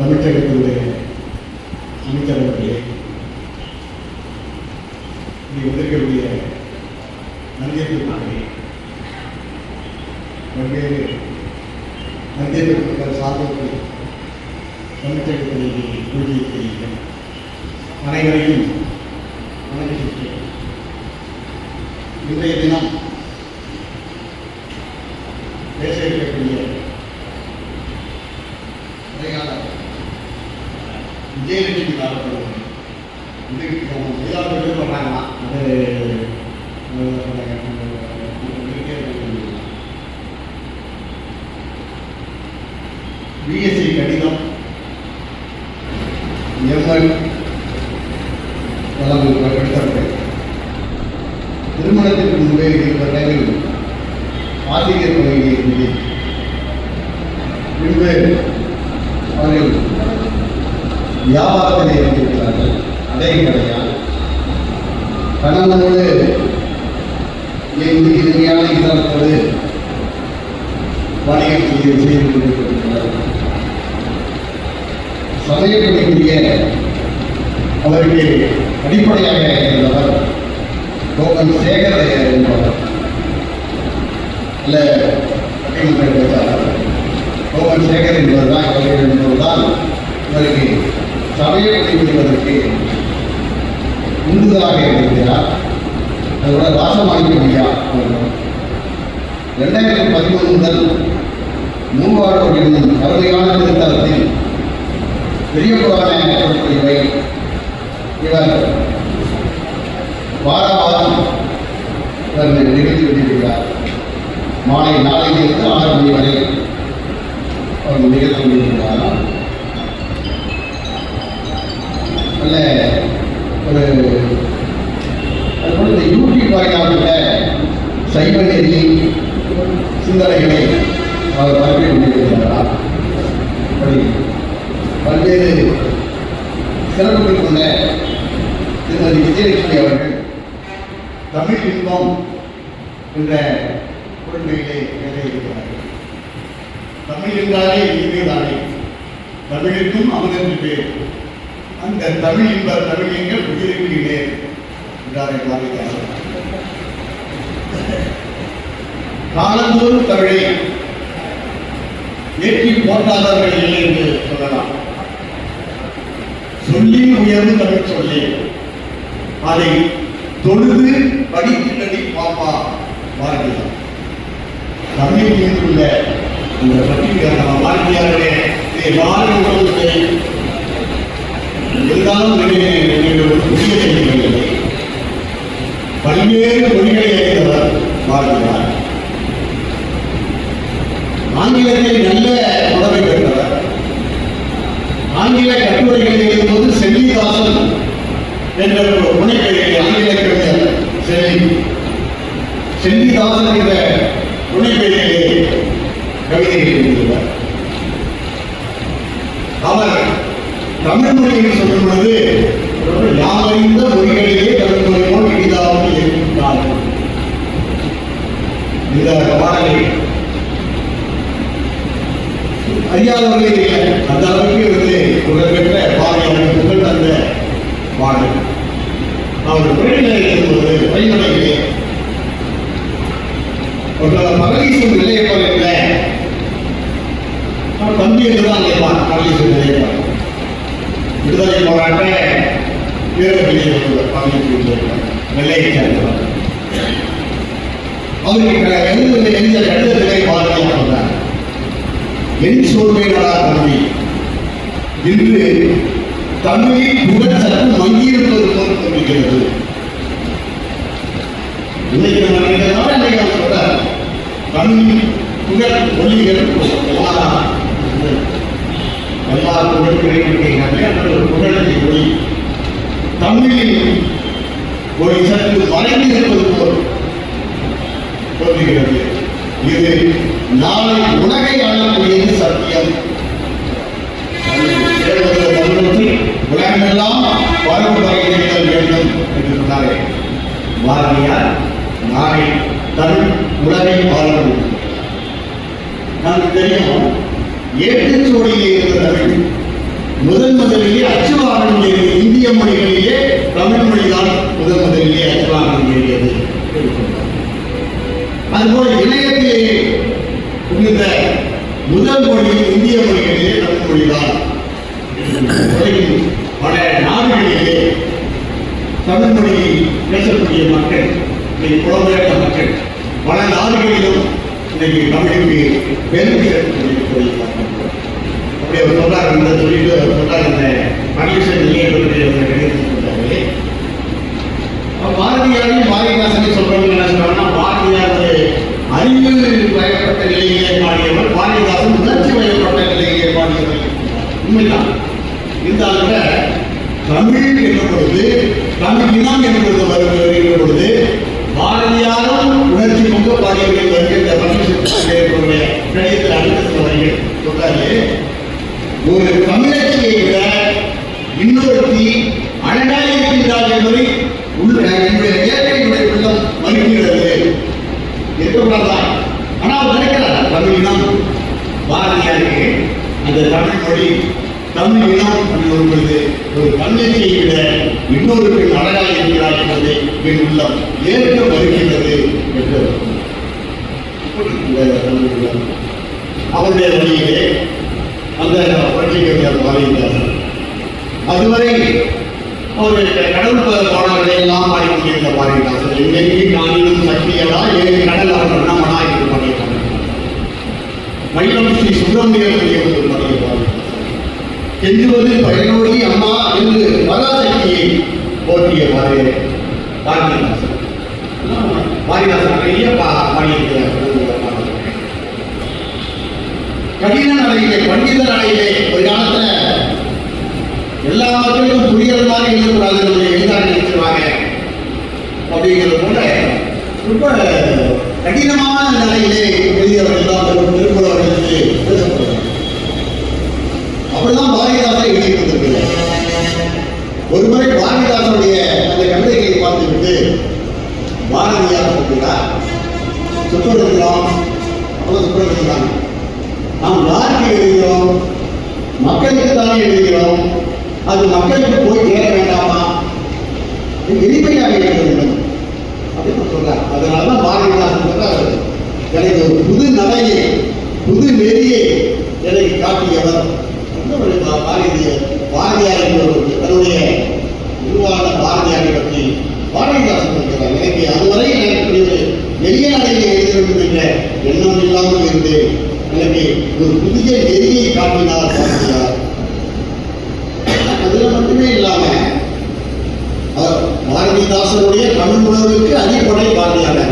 தமிழகத்தினுடைய அமைச்சரவர்களே இங்கே வந்திருக்கக்கூடிய நந்தியத்திற்காக பல்வேறு நந்தியத்திற்கான சாதனத்தை தமிழகத்திலேயே ஊழியிருக்கிறீர்கள் அனைவரையும் வணக்கம் இன்றைய தினம் பேச இருக்கக்கூடிய உரையாளர் விஜயலட்சுமி காலப்படும் இதுக்கு ஏதாவது பேர் சொல்கிறாங்களா அது பிஎஸ்சி கடிதம் எம்எல் வழங்கு எடுத்தவர்கள் திருமணத்திற்கு முன்பே இருப்பவர்கள் ஆசிரியர் பதவியை இருந்து பின்பு அவர்கள் வியாபாரத்தில் இருந்திருக்கிறார்கள் அதே கிடையாது கணவனோடு இருந்து இனிமையான இதரத்தோடு வணிகம் செய்து செய்து கொண்டிருக்கிறார்கள் அதற்கு அவருக்கு அடிப்படையாக இருந்தவர் கோபன் சேகரையர் என்பவர். இல்லை கோபன் சேகர் என்பதுதான் கலைஞர் என்பதுதான் இவருக்கு சபையை பதிவிடுவதற்கு உந்துதலாக இருக்கிறார். அதோட ராசமாணிக்க ஐயா அவர்கள் ரெண்டாயிரத்தி பதிமூணு முதல் மூவாறு என்னும் அருமையான திருத்தலத்தில் பெரிய புராண இவர் வார வாரம் இவர் நிகழ்த்தி விட்டிருக்கிறார் மாலை நாளையிலிருந்து ஆறு மணி வரை அவர் நிகழ்த்தி கொண்டிருக்கிறார். நல்ல ஒரு அதுபோல இந்த யூடியூப் வாயிலாக சைவ நெறி சிந்தனைகளை அவர் பரப்பி கொண்டிருக்கிறார் அப்படி பல்வேறு சிறப்பு பெற்றுள்ள திருமதி விஜயலட்சுமி அவர்கள் தமிழ் இன்பம் என்ற குழந்தைகளை இருக்கிறார்கள். தமிழ் என்றாலே இனிமைதானே தமிழுக்கும் அமுதென்று பேர். அந்த தமிழ் இன்ப தமிழங்கள் உயிருக்கு நேர் என்றாரை பாரதிதாசன் காலந்தோறும் தமிழை ஏற்றி போட்டாதவர்கள் இல்லை என்று சொல்லலாம். உயர்ந்து தமிழ் சொல்லே அதை தொழுது படித்துள்ளடி பாப்பா பாரதியார் தமிழில் மீதுள்ள இந்த பட்டியலான பாரதியாருடைய வாழ்க்கை உணவுகளை ஒரு புதிய பல்வேறு மொழிகளை அறிந்தவர் பாரதியார் ஆங்கிலத்தை நல்ல உணவை பெற்றவர். ஆங்கில கட்டுரைகளை என்ற ஒரு புனைப்பெயரை ஆங்கில கவிஞர் செல்லி செல்லிதாசன் என்ற புனைப்பெயரிலே கவிதை எழுதியுள்ளார் அவர் தமிழ் மொழியில் சொல்லும் பொழுது யாவறிந்த மொழிகளிலே தமிழ் மொழி போல் இனிதாவது இருக்கின்றார். இந்த பாடலை. அறியாதவர்களே இல்லை. அந்த அளவுக்கு வந்து புகழ்பெற்ற பாதையாக புகழ் தந்த பாடல் எழுதும்போது வழிமுறையிலே ஒருத்தர் மகளிர் நிலையப்பாளையத்தில் தம்பி என்றுதான் நினைப்பான் மகளிர் விடுதலை போராட்ட வீரர்களில் ஒருவர் மகளிர் நிலையை சேர்ந்தவர். அவருக்கு எழுதுவதை எழுந்த கடிதத்திலே பாரதியார் சொன்னார் என் சோர்வேனடா தம்பி. இன்று தமிழில் புகழ் சற்று மங்கியிருப்பது போல் தோன்றுகிறது. இன்னைக்கு நம்ம நினைக்கிறதால இன்னைக்கு அவர் சொல்றாரு கண் புகழ் ஒளிகள் எல்லா எல்லா புகழ் கிடைக்கிறாங்க அந்த ஒரு புகழத்தை மொழி தமிழில் ஒரு சற்று மறைந்து இருப்பது போல் தோன்றுகிறது இது நாளை உலகை ஆளக்கூடியது சத்தியம். உலகமெல்லாம் பரவுவதை வேண்டும் என்று சொன்னாரே. பாரதியார் தமிழ் உலகை ஆளணும் நமக்கு தெரியும் ஏட்டுச்சோடியிலே இருந்த தமிழ் முதன் முதலிலே அச்சுவாகனம் ஏறியது. இந்திய மொழிகளிலே தமிழ் மொழிதான் முதன் முதலிலே அச்சுவாகனம் ஏறியது. அதுபோல இணையத்திலே புகுந்த முதல் மொழி இந்திய மொழிகளிலே தமிழ் மொழிதான். பல நாடுகளிலே தமிழ் மொழியை பேசக்கூடிய மக்கள் புலம்பெயர் புலம்பெயர்ந்த மக்கள் பல நாடுகளிலும் இன்னைக்கு தமிழுக்கு பெருமை சேர்க்கக்கூடிய அப்படி அவர் சொல்றார் இந்த சொல்லிட்டு அவர் சொல்றார் இந்த மகிழ்ச்சி நிலையத்துடைய ஒரு பாரதியாரையும் பாரதிதாசனையும் சொல்றவங்க என்ன சொல்றாங்கன்னா பாரதியார் அறிவு வயப்பட்ட நிலையிலே பாடியவர் பாரதிதாசன் உணர்ச்சி வயப்பட்ட நிலையிலே பாடியவர் உண்மைதான். இருந்தாலும் கூட தமிழ் என்ற பொழுது தமிழ் இனம் என்ற பொழுது வருகிற பொழுது பாரதியாரும் உணர்ச்சி பொங்க பாடியவர்கள் வருகின்ற மனுஷனுடைய கடிதத்தில் அடுத்த வரையில் சொல்றாரு ஒரு தமிழச்சியை விட இன்னொருத்தி அழகாக என்பதை உள்ள என்னுடைய இயற்கையினுடைய உள்ளம் மறுக்கிறது. இருக்கக்கூடாதான் ஆனால் நினைக்கிறார் தமிழ் பாரதியாருக்கு அந்த தமிழ் மொழி தமிழ் இனம் அப்படின்னு வரும்பொழுது ஒரு தமிழச்சியை விட இன்னொரு பெண் அழகாக இருக்கிறார் என்பதை என் உள்ளம் ஏற்க மறுக்கிறது என்று அவருடைய வழியிலே அந்த புரட்சி கவிஞர் பாரதிதாசன் அதுவரை அவருடைய கடல் பாடல்களை எல்லாம் பாடிக்கொண்டிருந்த பாரதிதாசன் எங்கெங்கே காணிலும் சக்தியலா ஏன் கடல் அவர் அண்ணமனா என்று பாடியிருக்காங்க மயிலம் ஸ்ரீ சுப்பிரமணியம் பெரியவர் பாடிய பாரதிதாசன் கெஞ்சுவது பயனோடி அம்மா என்று பராசக்தியை போற்றிய பாரதி. பாரதிதாசன். பாரதிதாசன் நிறைய பாடியிருக்கிறார். கடின நடையிலே பண்டித நடையிலே ஒரு காலத்துல எல்லா மக்களுக்கும் புரிகிற மாதிரி இருக்கக்கூடாது நம்ம எழுதாங்க நினைச்சிருவாங்க. அப்படிங்கிறது போல ரொம்ப கடினமான நிலையிலே எழுதியவர்கள் தான் அப்படிதான் பாரதிதாசன் எழுதியிருந்திருக்கிறார் ஒரு முறை பாரதிதாசனுடைய அந்த கவிதைகளை பார்த்துவிட்டு பாரதியார் சொல்கிறார் சுற்றுலா அவ்வளவு சுத்தம் நாம் யாருக்கு எழுதுகிறோம் மக்களுக்கு தானே எழுதுகிறோம் அது மக்களுக்கு போய் சேர வேண்டாமா? இது எளிமையாக எழுத வேண்டும் அப்படின்னு சொல்றார். அதனால தான் பாரதிதாசன் சொல்றார் எனக்கு ஒரு புது நடையை புது நெறியை எனக்கு காட்டியவர் அந்த பாரதிய பாரதியார் தன்னுடைய உருவான பாரதியாரை பற்றி பாரதிதாசன் சொல்கிறார். எனக்கு அதுவரை எனக்கு இப்படி ஒரு எளிய நடையை எழுத வேண்டும் என்ற எண்ணம் இல்லாமல் இருந்தேன் எனக்கு ஒரு புதிய நெறியை காட்டினார் பாரதியார். அதுல மட்டுமே இல்லாம அவர் பாரதிதாசனுடைய தமிழ் உணர்வுக்கு அடிப்படை பாரதியார்.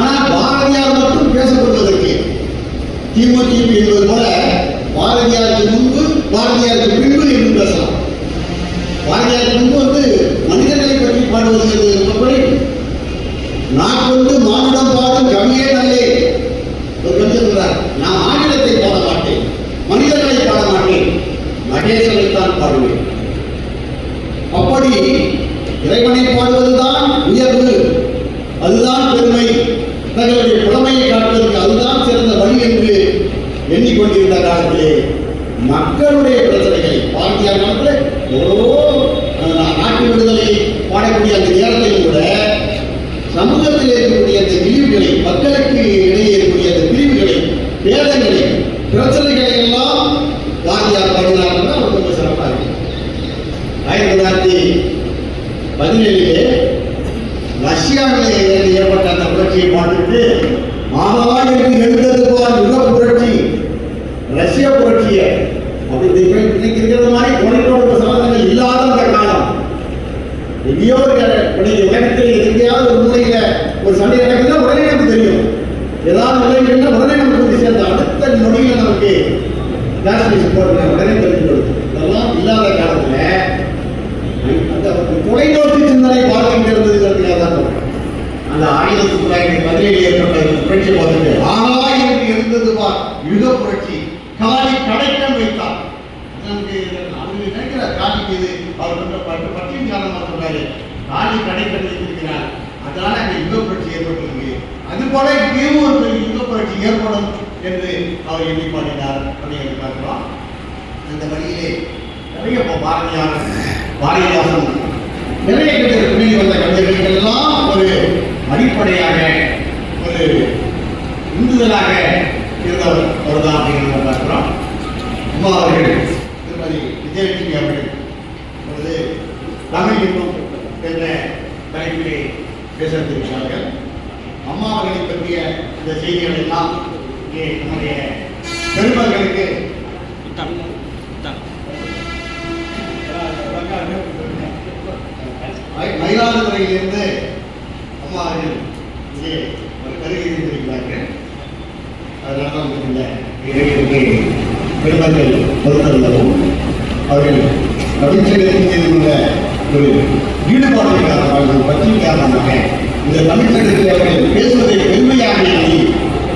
ஆனால் பாரதியார் மட்டும் பேசப்படுவதற்கு திமுக என்பது போல பாரதியாருக்கு முன்பு பாரதியாருக்கு பின்பு என்று பேசலாம். பாரதியாருக்கு முன்பு வந்து மனிதர்களை பற்றி பாடுவது என்பது நான் வந்து மானுடம் பாடும் கவியே நல்லே ஒரு கவிஞர் சொல்றார் நான் மாநிலத்தை பாட மாட்டேன் மனிதர்களை பாட மாட்டேன் மகேசனைத்தான் பாடுவேன். அப்படி இறைவனை பாடுவதுதான் சமூகத்தில் இருக்கக்கூடிய அந்த இழிவுகளை மக்களுக்கு இடையே இருக்கக்கூடிய அந்த பிரிவுகளை பேதங்களை பிரச்சனைகளை எல்லாம் பாரதியார் பாடினார்னா அவர் ரொம்ப சிறப்பாக இருக்கு ஆயிரத்தி தொள்ளாயிரத்தி பதினேழிலே ரஷ்யாவில் ஏற்பட்ட அந்த புரட்சியை பார்த்துட்டு ஆகா என்று எழுந்தது போல் யுக புரட்சி ரஷ்ய புரட்சியை. அப்படி இன்னைக்கு இருக்கிறது மாதிரி தொழில்நுட்ப சம்பந்தங்கள் இல்லாத அந்த காலம். எங்கேயோ ஒரு உடைய ஏதாவது ஒரு மூலையில ஒரு சண்டை நடக்குதுன்னா உடனே நமக்கு தெரியும். ஏதாவது நிலைகள்னா உடனே நமக்கு வந்து சேர்ந்த அடுத்த நொடியில் நமக்கு நேஷனலிஸ்ட் போடுற உடனே தெரிஞ்சு கொடுக்கும் இதெல்லாம் இல்லாத காலத்துல அந்த தொலைநோக்கு சிந்தனை பார்க்கின்ற இருந்ததுங்கிறதுக்காக தான் சொல்றேன் அந்த ஆயிரத்தி தொள்ளாயிரத்தி பதினேழு ஏற்பட்ட புரட்சி பார்த்துட்டு ஆயிரத்தி இருந்தது பார் யுக புரட்சி. காலி கடைக்கம் வைத்தார் நமக்கு அது நினைக்க இருக்கிறார் அவர் கொண்ட பட்டு பற்றியும் காரணமாக சொல்றாரு காலி கடைக்கம் வைத்திருக்கிறார். அதனால அங்கே யுக புரட்சி ஏற்பட்டிருக்கு. அது போல இங்கேயும் ஒரு பெரிய யுக புரட்சி ஏற்படும் என்று அவர் எண்ணி பாடினார் அப்படிங்கிறது பார்க்கலாம். அந்த வழியிலே நிறைய இப்போ பாரதியார் பாரதிதாசன் நிறைய கவிஞர் துணையில் வந்த கவிஞர்களுக்கெல்லாம் ஒரு அடிப்படையாக ஒரு உந்துதலாக இருந்தவர் அவர் தான் அப்படிங்கிறத பார்க்கிறோம். அம்மா அவர்கள் திருமதி விஜயலட்சுமி அவர்கள் தமிழ் இன்பம் என்ற தலைப்பிலே பேசியிருக்கிறார்கள் அம்மா அவர்களை பற்றிய இந்த செய்திகள் எல்லாம் இங்கே நம்முடைய பெருமக்களுக்கு மயி- மயிலாடுதுறையிலிருந்து அம்மா அவர்கள் இங்கே ஒரு வருகை இருந்திருக்கிறார்கள் அதனால தான் இந்த இறைவனுக்கு பெருமக்கள் பொறுத்தவர்களும் அவர்கள் மீது உள்ள ஒரு ஈடுபாடு காரணமாக பற்றி காரணமாக இந்த தமிழ்நாட்டில் அவர்கள் பேசுவதை பெருமையாக எண்ணி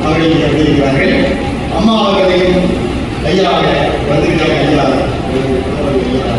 அவர்கள் இங்கே வந்திருக்கிறார்கள் அம்மா அவர்களையும் ஐயா வந்திருக்கிறாங்க ஐயா ஐயா